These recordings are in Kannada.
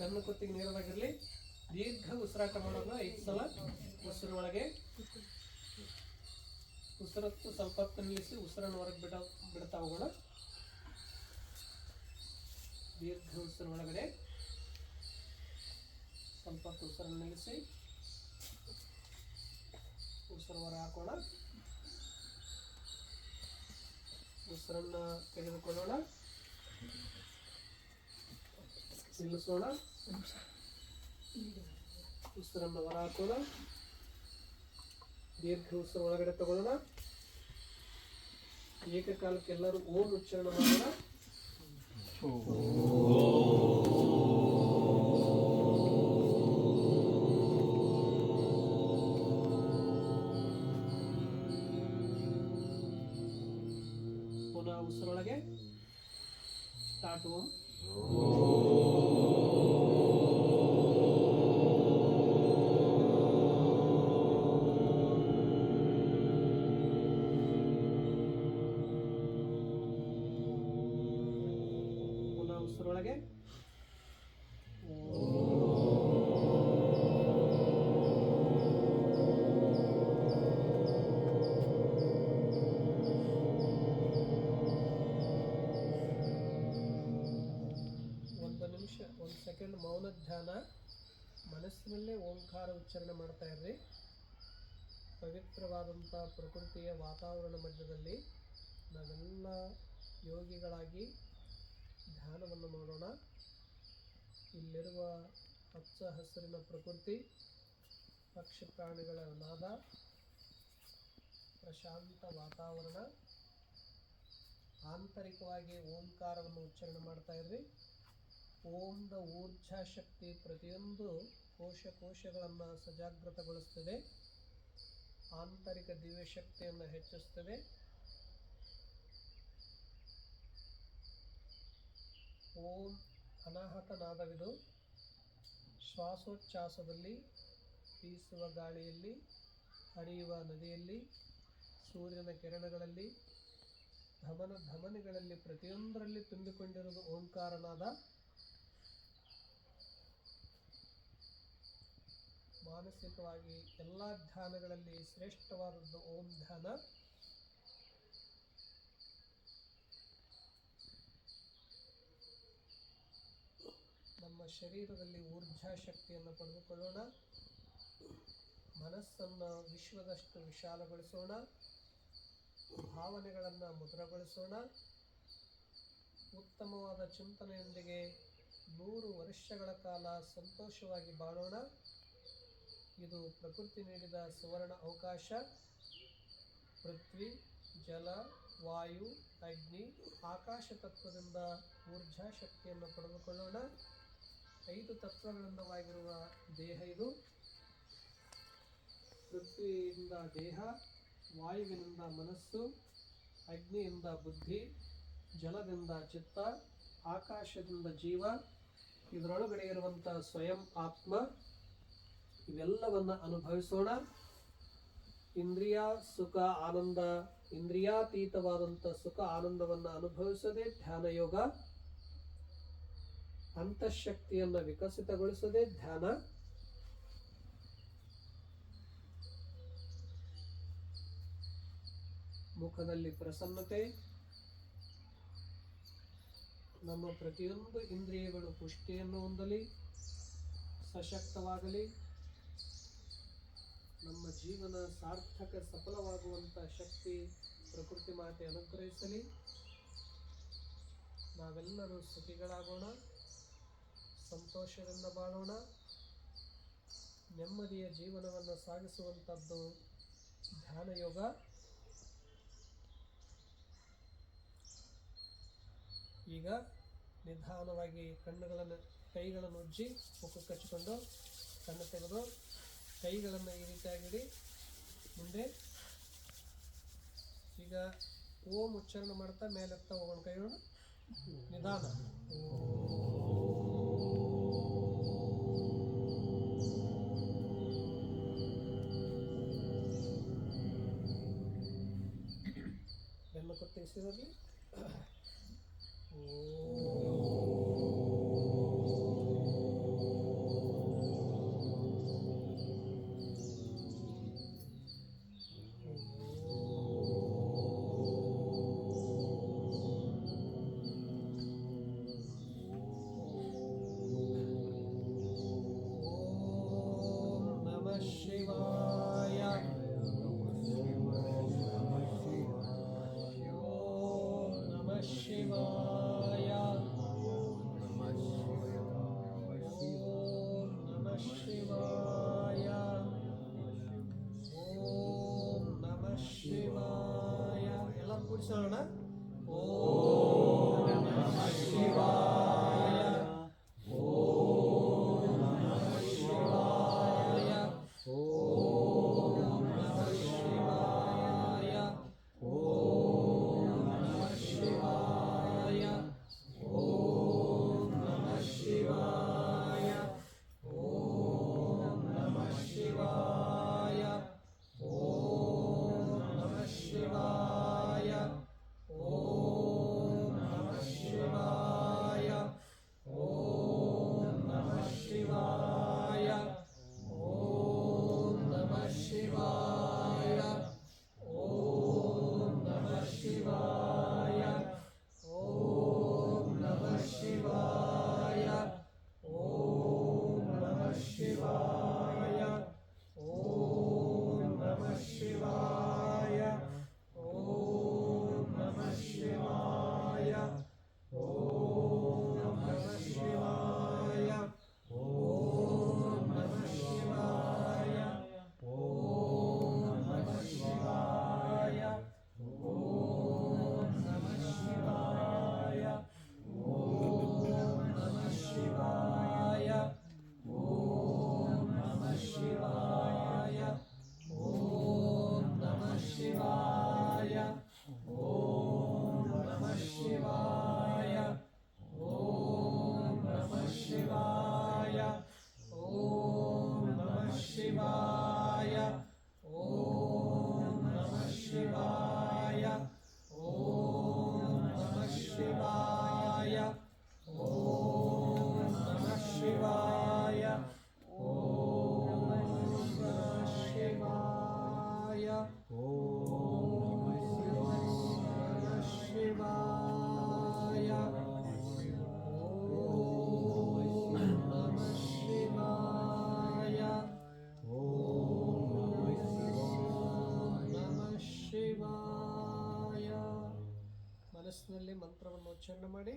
ಬೆನ್ನು ಕುತ್ತಿಗೆ ನೇರವಾಗಿರಲಿ. ದೀರ್ಘ ಉಸಿರಾಟ ಮಾಡೋದು ಐದು ಸಲ ಉಸಿರು ಒಳಗೆ. ಉಸಿರತ್ತು ಸ್ವಲ್ಪ ಹೊತ್ತು ನಿಲ್ಲಿಸಿ ಉಸಿರನ್ನು ಹೊರಗೆ ಬಿಡ, ಬಿಡ್ತಾ ಹೋಗೋಣ. ದೀರ್ಘ ಉಸಿರು ಒಳಗಡೆ. ಸ್ವಲ್ಪ ಹೊತ್ತು ಉಸಿರನ್ನು ನಿಲ್ಲಿಸಿ ಉಸಿರು ಹೊರ ಹಾಕೋಣ. ಉಸಿರನ್ನು ತೆಗೆದುಕೊಳ್ಳೋಣ. ನಿಲ್ಲಿಸೋಣ ಉಸಿರನ್ನು ಹೊರ ಹಾಕೋಣ ದೀರ್ಘ ಉಸಿರು ಒಳಗಡೆ ತಗೊಳ್ಳೋಣ. ಏಕಕಾಲಕ್ಕೆ ಎಲ್ಲರೂ ಓಂ ಉಚ್ಚಾರಣ ಮಾಡೋಣ. ಪುನಃ ಉಸಿರೊಳಗೆ ಸ್ಟಾರ್ಟ್ ಓಂ. ಧ್ಯಾನ ಮನಸ್ಸಿನಲ್ಲೇ ಓಂಕಾರ ಉಚ್ಚಾರಣೆ ಮಾಡ್ತಾ ಇರ್ರಿ. ಪವಿತ್ರವಾದಂಥ ಪ್ರಕೃತಿಯ ವಾತಾವರಣ ಮಧ್ಯದಲ್ಲಿ ನಾವೆಲ್ಲ ಯೋಗಿಗಳಾಗಿ ಧ್ಯಾನವನ್ನು ಮಾಡೋಣ. ಇಲ್ಲಿರುವ ಹಚ್ಚ ಹಸಿರಿನ ಪ್ರಕೃತಿ, ಪಕ್ಷಿ ಪ್ರಾಣಿಗಳ ನಾದ ಪ್ರಶಾಂತ ವಾತಾವರಣ, ಆಂತರಿಕವಾಗಿ ಓಂಕಾರವನ್ನು ಉಚ್ಚಾರಣೆ ಮಾಡ್ತಾ ಇರ್ರಿ. ಓಂದ ಶಕ್ತಿ ಪ್ರತಿಯೊಂದು ಕೋಶ ಕೋಶಗಳನ್ನು ಸಜಾಗೃತಗೊಳಿಸ್ತದೆ ಆಂತರಿಕ ದಿವ್ಯ ಶಕ್ತಿಯನ್ನು ಹೆಚ್ಚಿಸ್ತದೆ. ಓಂ ಅನಾಹತ ನಾದವಿದು ಶ್ವಾಸೋಚ್ಛ್ವಾಸದಲ್ಲಿ ಬೀಸುವ ಗಾಳಿಯಲ್ಲಿ, ಹರಿಯುವ ನದಿಯಲ್ಲಿ, ಸೂರ್ಯನ ಕಿರಣಗಳಲ್ಲಿ, ಧಮನ ಧಮನಿಗಳಲ್ಲಿ ಪ್ರತಿಯೊಂದರಲ್ಲಿ ತುಂಬಿಕೊಂಡಿರುವುದು ಓಂಕಾರನಾದ ಮಾನಸಿಕವಾಗಿ ಎಲ್ಲ ಧ್ಯಾನಗಳಲ್ಲಿ ಶ್ರೇಷ್ಠವಾದದ್ದು ಓಂ ಧ್ಯಾನ. ನಮ್ಮ ಶರೀರದಲ್ಲಿ ಊರ್ಜಾ ಶಕ್ತಿಯನ್ನು ಪಡೆದುಕೊಳ್ಳೋಣ. ಮನಸ್ಸನ್ನು ವಿಶ್ವದಷ್ಟು ವಿಶಾಲಗೊಳಿಸೋಣ. ಭಾವನೆಗಳನ್ನು ಮುದ್ರಗೊಳಿಸೋಣ. ಉತ್ತಮವಾದ ಚಿಂತನೆಯೊಂದಿಗೆ ನೂರು ವರ್ಷಗಳ ಕಾಲ ಸಂತೋಷವಾಗಿ ಬಾಳೋಣ. ಇದು ಪ್ರಕೃತಿ ನೀಡಿದ ಸುವರ್ಣ ಅವಕಾಶ. ಪೃಥ್ವಿ, ಜಲ, ವಾಯು, ಅಗ್ನಿ, ಆಕಾಶ ತತ್ವದಿಂದ ಊರ್ಜಾ ಶಕ್ತಿಯನ್ನು ಪಡೆದುಕೊಳ್ಳೋಣ. ಐದು ತತ್ವಗಳಿಂದವಾಗಿರುವ ದೇಹ ಇದು. ಪೃಥ್ವಿಯಿಂದ ದೇಹ, ವಾಯುವಿನಿಂದ ಮನಸ್ಸು, ಅಗ್ನಿಯಿಂದ ಬುದ್ಧಿ, ಜಲದಿಂದ ಚಿತ್ತ, ಆಕಾಶದಿಂದ ಜೀವ. ಇದರೊಳಗಡೆ ಇರುವಂಥ ಸ್ವಯಂ ಆತ್ಮ. ಇವೆಲ್ಲವನ್ನು ಅನುಭವಿಸೋಣ. ಇಂದ್ರಿಯ, ಸುಖ, ಆನಂದ ಇಂದ್ರಿಯಾತೀತವಾದಂಥ ಸುಖ, ಆನಂದವನ್ನು ಅನುಭವಿಸದೆ ಧ್ಯಾನ ಯೋಗ ಅಂತಃಶಕ್ತಿಯನ್ನು ವಿಕಸಿತಗೊಳಿಸದೆ ಧ್ಯಾನ. ಮುಖದಲ್ಲಿ ಪ್ರಸನ್ನತೆ. ನಮ್ಮ ಪ್ರತಿಯೊಂದು ಇಂದ್ರಿಯಗಳು ಪುಷ್ಟಿಯನ್ನು ಹೊಂದಲಿ, ಸಶಕ್ತವಾಗಲಿ. ನಮ್ಮ ಜೀವನ ಸಾರ್ಥಕ ಸಫಲವಾಗುವಂಥ ಶಕ್ತಿ ಪ್ರಕೃತಿ ಮಾತೆ ಅನುಗ್ರಹಿಸಲಿ. ನಾವೆಲ್ಲರೂ ಸುಖಿಗಳಾಗೋಣ, ಸಂತೋಷದಿಂದ ಬಾಳೋಣ. ನೆಮ್ಮದಿಯ ಜೀವನವನ್ನು ಸಾಗಿಸುವಂಥದ್ದು ಧ್ಯಾನ ಯೋಗ. ಈಗ ನಿಧಾನವಾಗಿ ಕಣ್ಣುಗಳನ್ನು, ಕೈಗಳನ್ನು ಉಜ್ಜಿ ಮುಖ ಕಚ್ಚಿಕೊಂಡು ಕಣ್ಣು ತೆಗೆದು ಕೈಗಳನ್ನು ಈ ರೀತಿಯಾಗಿಡಿ ಮುಂದೆ ಈಗ ಓಂ ಉಚ್ಚಾರಣೆ ಮಾಡ್ತಾ ಮೇಲೆತ್ತ ಹೋಗೋಣ ಕೈಗಳು ನಿಧಾನ. ಬೆನ್ನು ಕುತ್ತಿಸಿರಲಿ Husna. Oh, Namah Shivaya. ಮಂತ್ರವನ್ನು ಉಚ್ಚಾರಣೆ ಮಾಡಿ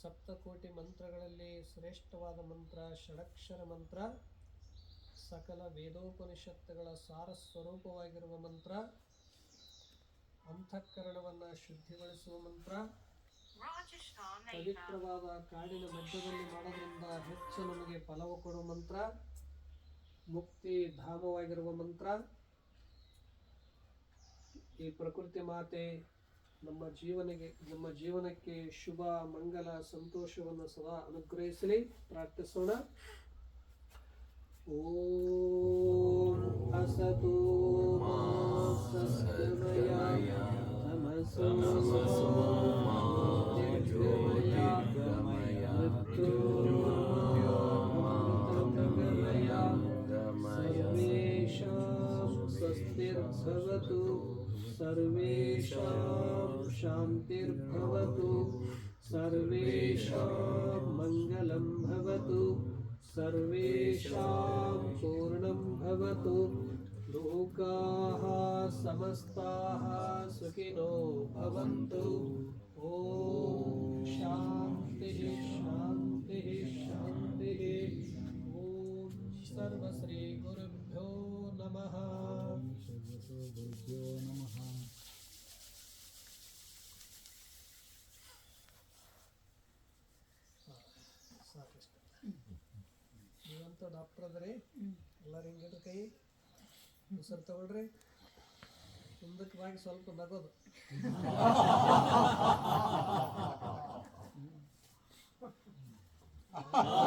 ಸಪ್ತಕೋಟಿ ಮಂತ್ರಗಳಲ್ಲಿ ಶ್ರೇಷ್ಠವಾದ ಮಂತ್ರ, ಷಡಕ್ಷರ ಮಂತ್ರ, ಸಕಲ ವೇದೋಪನಿಷತ್ತುಗಳ ಸಾರ ಸ್ವರೂಪವಾಗಿರುವ ಮಂತ್ರ ಅಂತಃಕರಣವನ್ನು ಶುದ್ಧಿಗೊಳಿಸುವ ಮಂತ್ರ. ಪವಿತ್ರವಾದ ಕಾಡಿನ ಮಧ್ಯದಲ್ಲಿ ಮಾಡೋದ್ರಿಂದ ಹೆಚ್ಚು ನಮಗೆ ಫಲವು ಕೊಡುವ ಮಂತ್ರ, ಮುಕ್ತಿ ಧಾಮವಾಗಿರುವ ಮಂತ್ರ, ಈ ಪ್ರಕೃತಿ ಮಾತೆ ನಮ್ಮ ಜೀವನಕ್ಕೆ ನಮ್ಮ ಜೀವನಕ್ಕೆ ಶುಭ ಮಂಗಲ ಸಂತೋಷವನ್ನು ಸದಾ ಅನುಗ್ರಹಿಸಲಿ ಪ್ರಾರ್ಥಿಸೋಣ ಓಂ ಅಸತೋ ಮಾ ಸದ್ಗಮಯ ತಮಸೋ ಮಾ ಜ್ಯೋತಿರ್ಗಮಯ ಮೃತ್ಯುರ್ಮಯ ಮೃತಮಯ ಸ್ವಸ್ತಿರ್ಭವತು सर्वेषां शान्तिर्भवतु। सर्वेषां मङ्गलं भवतु। सर्वेषां पूर्णं भवतु। लोकाः समस्ताः सुखिनो भवन्तु। ॐ ಸಾಕಷ್ಟು ನೀವಂತೂ ಡಾಕ್ಟರ್ ಅದ್ರಿ. ಎಲ್ಲರೂ ಹಿಂಗಿಡ್ರಿ ಕೈ. ಉಸಿರು ತಗೊಳ್ರಿ. ಮುಂದಕ್ಕೆ ಬಾಗಿ ಸ್ವಲ್ಪ ನಗೋದು.